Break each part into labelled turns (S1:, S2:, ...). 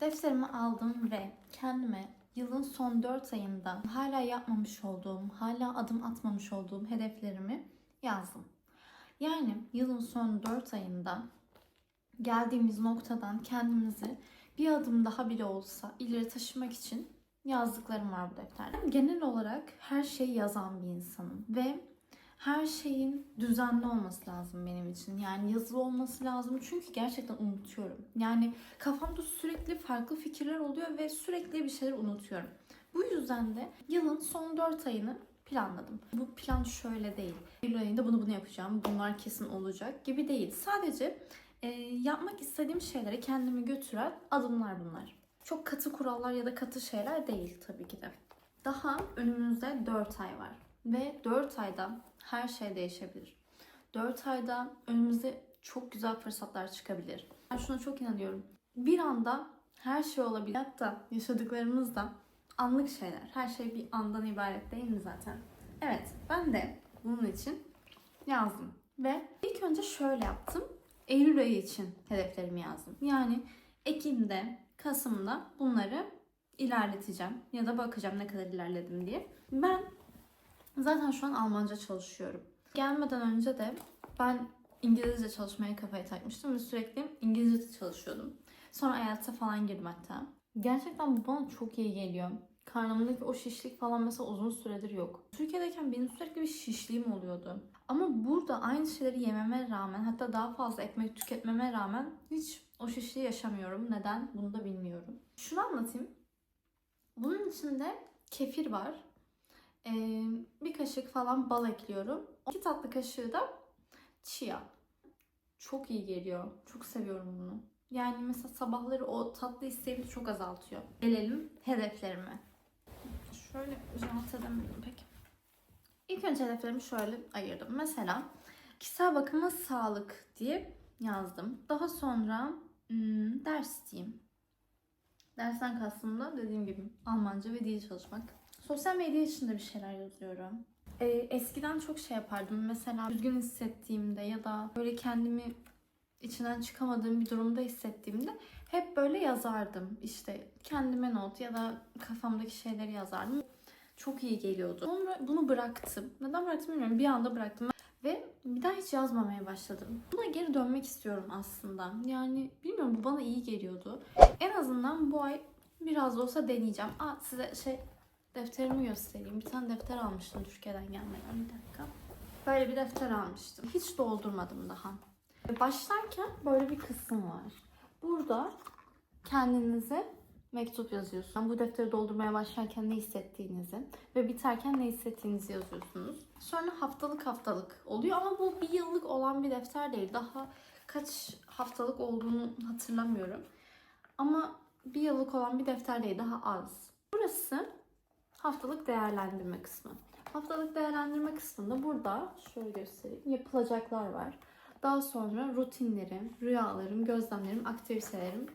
S1: Defterimi aldım ve kendime yılın son 4 ayında hala yapmamış olduğum, hala adım atmamış olduğum hedeflerimi yazdım. Yani yılın son 4 ayında geldiğimiz noktadan kendimizi bir adım daha bile olsa ileri taşımak için yazdıklarım var bu defterde. Genel olarak her şeyi yazan bir insanım ve her şeyin düzenli olması lazım benim için. Yani yazılı olması lazım çünkü gerçekten unutuyorum. Yani kafamda sürekli farklı fikirler oluyor ve sürekli bir şeyler unutuyorum. Bu yüzden de yılın son 4 ayını planladım. Bu plan şöyle değil. Eylül ayında bunu bunu yapacağım, bunlar kesin olacak gibi değil. Sadece e, yapmak istediğim şeylere kendimi götüren adımlar bunlar. Çok katı kurallar ya da katı şeyler değil tabii ki de. Daha önümüzde 4 ay var. Ve 4 ayda her şey değişebilir. 4 ayda önümüze çok güzel fırsatlar çıkabilir. Ben şuna çok inanıyorum. Bir anda her şey olabilir. Hatta yaşadıklarımız da anlık şeyler. Her şey bir andan ibaret değil mi zaten? Evet, ben de bunun için yazdım. Ve ilk önce şöyle yaptım. Eylül ayı için hedeflerimi yazdım. Yani Ekim'de, Kasım'da bunları ilerleteceğim. Ya da bakacağım ne kadar ilerledim diye. Ben zaten şu an Almanca çalışıyorum. Gelmeden önce de ben İngilizce çalışmaya kafayı takmıştım ve sürekli İngilizce çalışıyordum. Sonra hayata falan hatta. Gerçekten bu bana çok iyi geliyor. Karnımdaki o şişlik falan mesela uzun süredir yok. Türkiye'deyken benim sürekli bir şişliğim oluyordu. Ama burada aynı şeyleri yememe rağmen hatta daha fazla ekmek tüketmeme rağmen hiç o şişliği yaşamıyorum. Neden? Bunu da bilmiyorum. Şunu anlatayım. Bunun içinde kefir var. Ee, bir kaşık falan bal ekliyorum. İki tatlı kaşığı da chia. Çok iyi geliyor. Çok seviyorum bunu. Yani mesela sabahları o tatlı isteğimi çok azaltıyor. Gelelim hedeflerime. Şöyle rahat edemiyorum pek. İlk önce hedeflerimi şöyle ayırdım. Mesela kişisel bakıma sağlık diye yazdım. Daha sonra hmm, ders diyeyim. Dersten kastım da dediğim gibi Almanca ve dil çalışmak. Sosyal medya de bir şeyler yazıyorum. Ee, eskiden çok şey yapardım. Mesela üzgün hissettiğimde ya da böyle kendimi içinden çıkamadığım bir durumda hissettiğimde hep böyle yazardım. İşte kendime not ya da kafamdaki şeyleri yazardım. Çok iyi geliyordu. Sonra bunu bıraktım. Neden bıraktım bilmiyorum. Bir anda bıraktım. Ve bir daha hiç yazmamaya başladım. Buna geri dönmek istiyorum aslında. Yani bilmiyorum bu bana iyi geliyordu. En azından bu ay biraz da olsa deneyeceğim. Aa size şey defterimi göstereyim. Bir tane defter almıştım Türkiye'den gelmeden. Bir dakika. Böyle bir defter almıştım. Hiç doldurmadım daha. Başlarken böyle bir kısım var. Burada kendinize mektup yazıyorsunuz. Bu defteri doldurmaya başlarken ne hissettiğinizi ve biterken ne hissettiğinizi yazıyorsunuz. Sonra haftalık haftalık oluyor ama bu bir yıllık olan bir defter değil. Daha kaç haftalık olduğunu hatırlamıyorum. Ama bir yıllık olan bir defter değil, daha az. Burası haftalık değerlendirme kısmı. Haftalık değerlendirme kısmında burada şöyle göstereyim. Yapılacaklar var. Daha sonra rutinlerim, rüyalarım, gözlemlerim, aktivitelerim.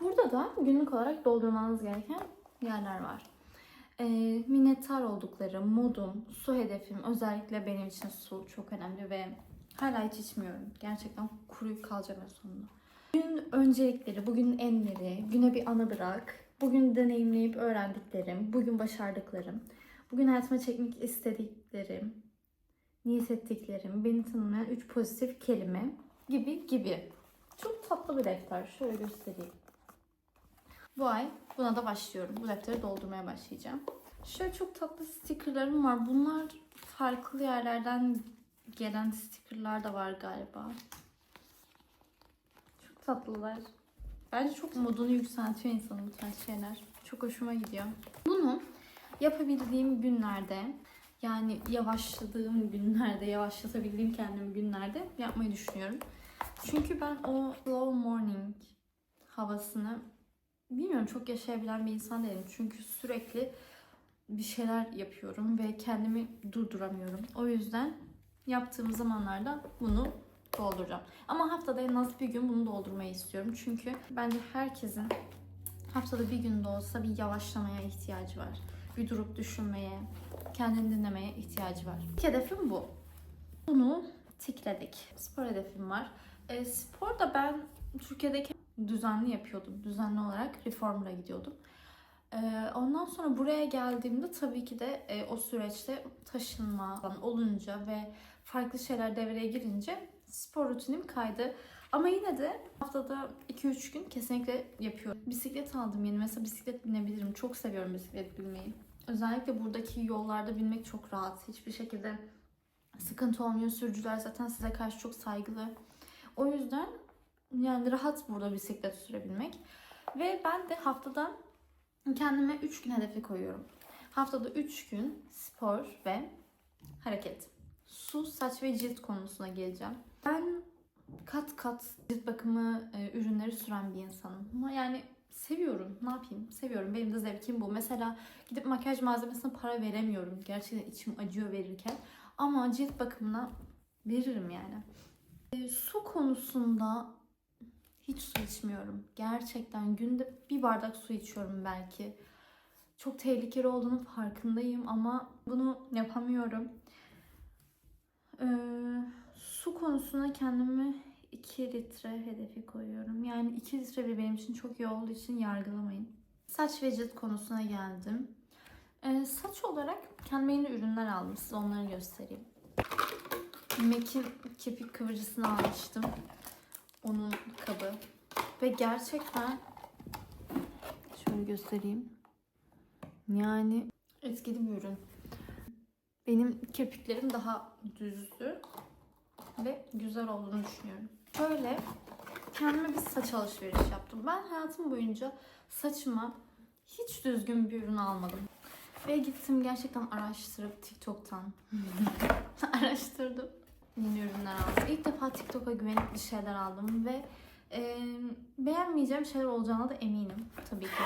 S1: Burada da günlük olarak doldurmanız gereken yerler var. Ee, minnettar oldukları, modum, su hedefim. Özellikle benim için su çok önemli ve hala hiç içmiyorum. Gerçekten kuruyup kalacağım en sonunda. Gün öncelikleri, bugün enleri, güne bir anı bırak. Bugün deneyimleyip öğrendiklerim, bugün başardıklarım, bugün hayatıma çekmek istediklerim, niyet ettiklerim, beni tanımlayan üç pozitif kelime gibi gibi. Çok tatlı bir defter. Şöyle göstereyim. Bu ay buna da başlıyorum. Bu defteri doldurmaya başlayacağım. Şöyle çok tatlı stickerlarım var. Bunlar farklı yerlerden gelen stickerlar da var galiba. Çok tatlılar. Bence çok modunu yükseltiyor insanın bu tarz şeyler. Çok hoşuma gidiyor. Bunu yapabildiğim günlerde yani yavaşladığım günlerde, yavaşlatabildiğim kendimi günlerde yapmayı düşünüyorum. Çünkü ben o slow morning havasını bilmiyorum çok yaşayabilen bir insan değilim. Çünkü sürekli bir şeyler yapıyorum ve kendimi durduramıyorum. O yüzden yaptığım zamanlarda bunu dolduracağım. Ama haftada en az bir gün bunu doldurmayı istiyorum. Çünkü bence herkesin haftada bir gün de olsa bir yavaşlamaya ihtiyacı var. Bir durup düşünmeye, kendini dinlemeye ihtiyacı var. İlk hedefim bu. Bunu tikledik. Spor hedefim var. E, spor da ben Türkiye'deki düzenli yapıyordum. Düzenli olarak reformer'a gidiyordum. Ee, ondan sonra buraya geldiğimde tabii ki de e, o süreçte taşınma olunca ve farklı şeyler devreye girince spor rutinim kaydı. Ama yine de haftada 2-3 gün kesinlikle yapıyorum. Bisiklet aldım yeni. Mesela bisiklet binebilirim. Çok seviyorum bisiklet binmeyi. Özellikle buradaki yollarda binmek çok rahat. Hiçbir şekilde sıkıntı olmuyor. Sürücüler zaten size karşı çok saygılı. O yüzden yani rahat burada bisiklet sürebilmek. Ve ben de haftada kendime 3 gün hedefi koyuyorum. Haftada 3 gün spor ve hareket. Su, saç ve cilt konusuna geleceğim. Ben kat kat cilt bakımı e, ürünleri süren bir insanım. Ama yani seviyorum. Ne yapayım? Seviyorum. Benim de zevkim bu. Mesela gidip makyaj malzemesine para veremiyorum. Gerçekten içim acıyor verirken. Ama cilt bakımına veririm yani. E, su konusunda hiç su içmiyorum. Gerçekten günde bir bardak su içiyorum belki. Çok tehlikeli olduğunu farkındayım ama bunu yapamıyorum. Ee, su konusuna kendime 2 litre hedefi koyuyorum. Yani 2 litre bir benim için çok iyi olduğu için yargılamayın. Saç ve cilt konusuna geldim. Ee, saç olarak kendime yeni ürünler aldım. Size onları göstereyim. MAC'in kepik kıvırcısını almıştım. Onun kabı. Ve gerçekten şöyle göstereyim. Yani etkili bir ürün. Benim kirpiklerim daha düzdü ve güzel olduğunu düşünüyorum. Böyle kendime bir saç alışveriş yaptım. Ben hayatım boyunca saçıma hiç düzgün bir ürün almadım. Ve gittim gerçekten araştırıp TikTok'tan araştırdım. Yeni ürünler aldım. İlk defa TikTok'a güvenip bir şeyler aldım ve e, beğenmeyeceğim şeyler olacağına da eminim tabii ki.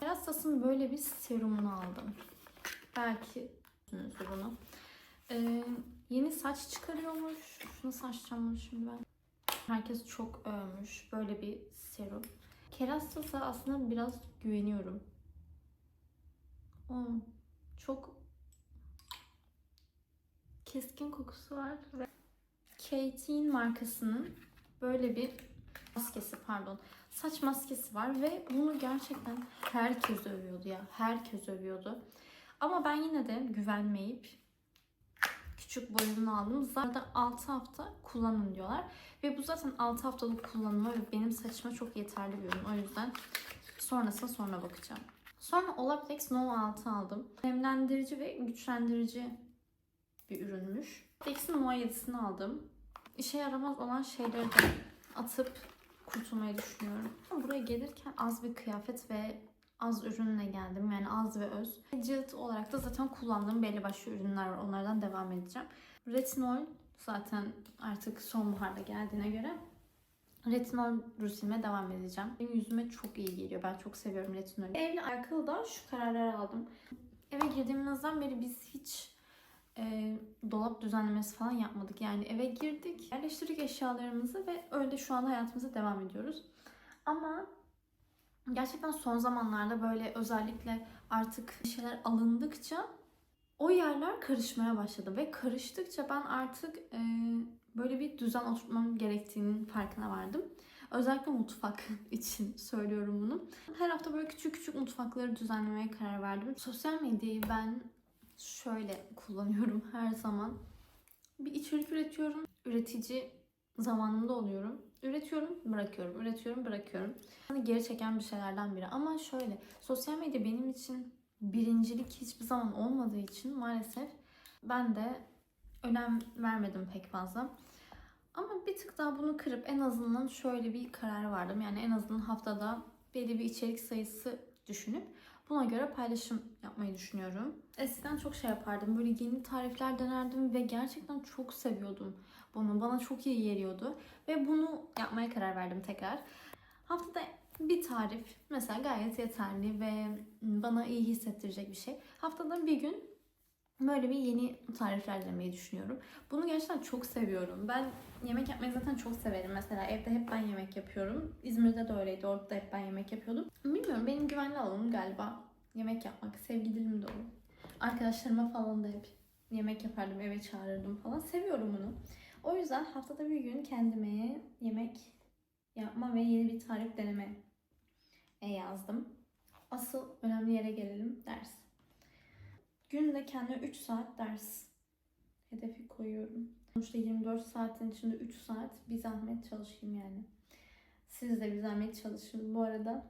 S1: Erastas'ın böyle bir serumunu aldım. Belki bunu. Ee, yeni saç çıkarıyormuş. Şunu saçacağım şimdi ben. Herkes çok övmüş. Böyle bir serum. Kerastas'a aslında biraz güveniyorum. O çok keskin kokusu var ve Kate'in markasının böyle bir maskesi pardon saç maskesi var ve bunu gerçekten herkes övüyordu ya herkes övüyordu. Ama ben yine de güvenmeyip küçük boyunu aldım. Zaten 6 hafta kullanın diyorlar. Ve bu zaten 6 haftalık kullanımı ve benim saçıma çok yeterli bir ürün. O yüzden sonrasına sonra bakacağım. Sonra Olaplex No 6 aldım. Nemlendirici ve güçlendirici bir ürünmüş. Flex'in No 7'sini aldım. İşe yaramaz olan şeyleri de atıp kurtulmayı düşünüyorum. Buraya gelirken az bir kıyafet ve az ürünle geldim. Yani az ve öz. Cilt olarak da zaten kullandığım belli başlı ürünler var. Onlardan devam edeceğim. Retinol zaten artık sonbaharda geldiğine göre retinol rutinime devam edeceğim. Benim yüzüme çok iyi geliyor. Ben çok seviyorum retinolü. Evle alakalı da şu kararları aldım. Eve girdiğimizden beri biz hiç e, dolap düzenlemesi falan yapmadık. Yani eve girdik, yerleştirdik eşyalarımızı ve öyle şu an hayatımıza devam ediyoruz. Ama gerçekten son zamanlarda böyle özellikle artık şeyler alındıkça o yerler karışmaya başladı ve karıştıkça ben artık e, böyle bir düzen oturtmam gerektiğinin farkına vardım. Özellikle mutfak için söylüyorum bunu. Her hafta böyle küçük küçük mutfakları düzenlemeye karar verdim. Sosyal medyayı ben şöyle kullanıyorum her zaman. Bir içerik üretiyorum. Üretici zamanında oluyorum. Üretiyorum, bırakıyorum. Üretiyorum, bırakıyorum. Hani geri çeken bir şeylerden biri. Ama şöyle, sosyal medya benim için birincilik hiçbir zaman olmadığı için maalesef ben de önem vermedim pek fazla. Ama bir tık daha bunu kırıp en azından şöyle bir karar vardım. Yani en azından haftada belli bir içerik sayısı düşünüp buna göre paylaşım yapmayı düşünüyorum. Eskiden çok şey yapardım. Böyle yeni tarifler denerdim ve gerçekten çok seviyordum bunu. Bana çok iyi geliyordu. Ve bunu yapmaya karar verdim tekrar. Haftada bir tarif mesela gayet yeterli ve bana iyi hissettirecek bir şey. Haftada bir gün böyle bir yeni tarifler denemeyi düşünüyorum. Bunu gerçekten çok seviyorum. Ben yemek yapmayı zaten çok severim. Mesela evde hep ben yemek yapıyorum. İzmir'de de öyleydi. Orada da hep ben yemek yapıyordum. Bilmiyorum benim güvenli alanım galiba yemek yapmak. Sevgilim de o. Arkadaşlarıma falan da hep yemek yapardım, eve çağırırdım falan. Seviyorum bunu. O yüzden haftada bir gün kendime yemek yapma ve yeni bir tarif deneme e, yazdım. Asıl önemli yere gelelim ders. Günde kendime 3 saat ders hedefi koyuyorum. Sonuçta 24 saatin içinde 3 saat bir zahmet çalışayım yani. Siz de bir zahmet çalışın. Bu arada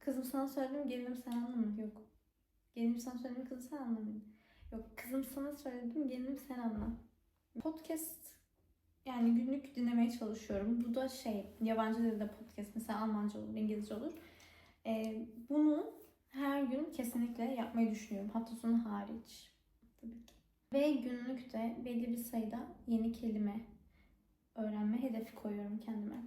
S1: kızım sana söyledim gelinim sen anlama. Yok. Gelinim sana söyledim kızım sen anlamayın. Yok kızım sana söyledim gelinim sen anla. Podcast yani günlük dinlemeye çalışıyorum. Bu da şey yabancı dilde podcast mesela Almanca olur, İngilizce olur. Ee, bunu her gün kesinlikle yapmayı düşünüyorum. Hafta sonu hariç. Tabii ki. Ve günlükte belli bir sayıda yeni kelime öğrenme hedefi koyuyorum kendime.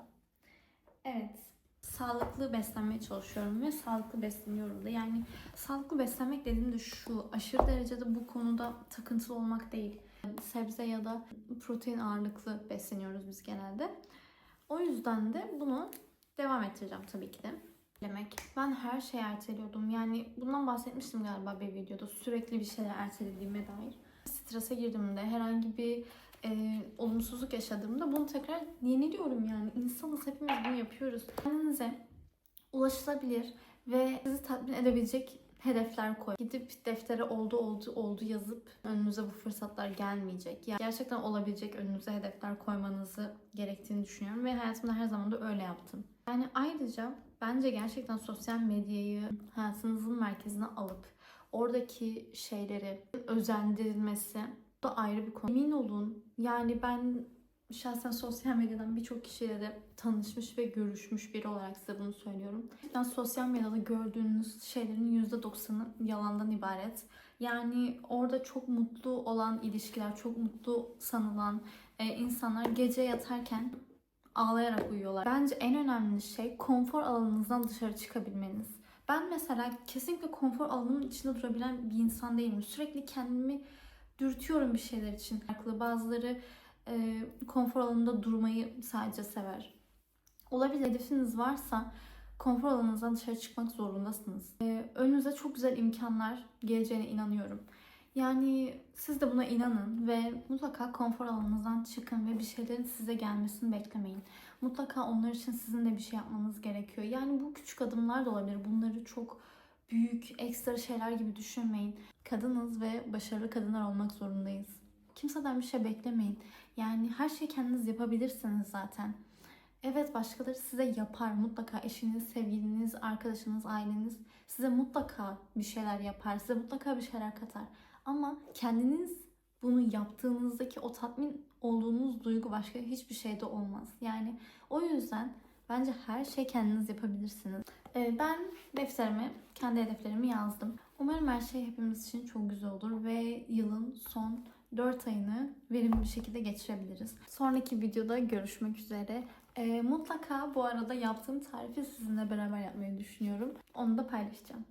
S1: Evet. Sağlıklı beslenmeye çalışıyorum ve sağlıklı besleniyorum da. Yani sağlıklı beslenmek dediğimde şu aşırı derecede bu konuda takıntılı olmak değil. Sebze ya da protein ağırlıklı besleniyoruz biz genelde. O yüzden de bunu devam ettireceğim tabii ki de. Demek ben her şeyi erteliyordum. Yani bundan bahsetmiştim galiba bir videoda. Sürekli bir şeyler ertelediğime dair. Strese girdiğimde herhangi bir e, olumsuzluk yaşadığımda bunu tekrar yeniliyorum yani. İnsanız hepimiz bunu yapıyoruz. Kendinize ulaşılabilir ve sizi tatmin edebilecek hedefler koy. Gidip deftere oldu oldu oldu yazıp önünüze bu fırsatlar gelmeyecek. Yani gerçekten olabilecek önünüze hedefler koymanızı gerektiğini düşünüyorum ve hayatımda her zaman da öyle yaptım. Yani ayrıca bence gerçekten sosyal medyayı hayatınızın merkezine alıp oradaki şeyleri özendirilmesi da ayrı bir konu. Emin olun yani ben şahsen sosyal medyadan birçok kişiyle de tanışmış ve görüşmüş biri olarak size bunu söylüyorum. Yani sosyal medyada gördüğünüz şeylerin %90'ı yalandan ibaret. Yani orada çok mutlu olan ilişkiler, çok mutlu sanılan e, insanlar gece yatarken ağlayarak uyuyorlar. Bence en önemli şey konfor alanınızdan dışarı çıkabilmeniz. Ben mesela kesinlikle konfor alanımın içinde durabilen bir insan değilim. Sürekli kendimi dürtüyorum bir şeyler için. Bazıları e, konfor alanında durmayı sadece sever. Olabilir hedefiniz varsa konfor alanınızdan dışarı çıkmak zorundasınız. E, önünüze çok güzel imkanlar geleceğine inanıyorum. Yani siz de buna inanın ve mutlaka konfor alanınızdan çıkın ve bir şeylerin size gelmesini beklemeyin. Mutlaka onlar için sizin de bir şey yapmanız gerekiyor. Yani bu küçük adımlar da olabilir. Bunları çok büyük, ekstra şeyler gibi düşünmeyin. Kadınız ve başarılı kadınlar olmak zorundayız. Kimseden bir şey beklemeyin. Yani her şeyi kendiniz yapabilirsiniz zaten. Evet başkaları size yapar. Mutlaka eşiniz, sevgiliniz, arkadaşınız, aileniz size mutlaka bir şeyler yapar. Size mutlaka bir şeyler katar. Ama kendiniz bunu yaptığınızdaki o tatmin olduğunuz duygu başka hiçbir şeyde olmaz. Yani o yüzden bence her şeyi kendiniz yapabilirsiniz. Ee, Ben defterime kendi hedeflerimi yazdım. Umarım her şey hepimiz için çok güzel olur ve yılın son 4 ayını verimli bir şekilde geçirebiliriz. Sonraki videoda görüşmek üzere. Ee, mutlaka bu arada yaptığım tarifi sizinle beraber yapmayı düşünüyorum. Onu da paylaşacağım.